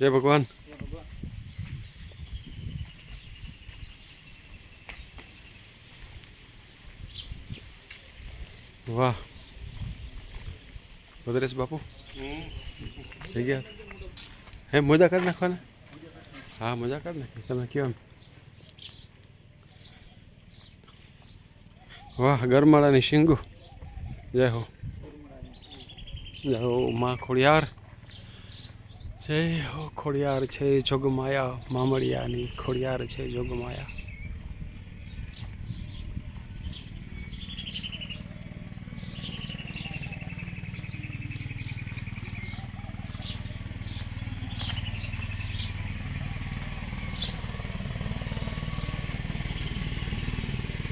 જય ભગવાન. વાહ. ભદ્રેશ બાપુ? થઈ ગયા? હે, મજા કરી નાખવાના? હા, મજા કરી નાખી તમે કયો વાહ, ગરમાળાની શીંગુ. જય હો. જય હો, માં ખોડિયાર. જય ખોડિયાર છે જોગમાયા મામળિયાની ખોડિયાર છે જોગમાયા.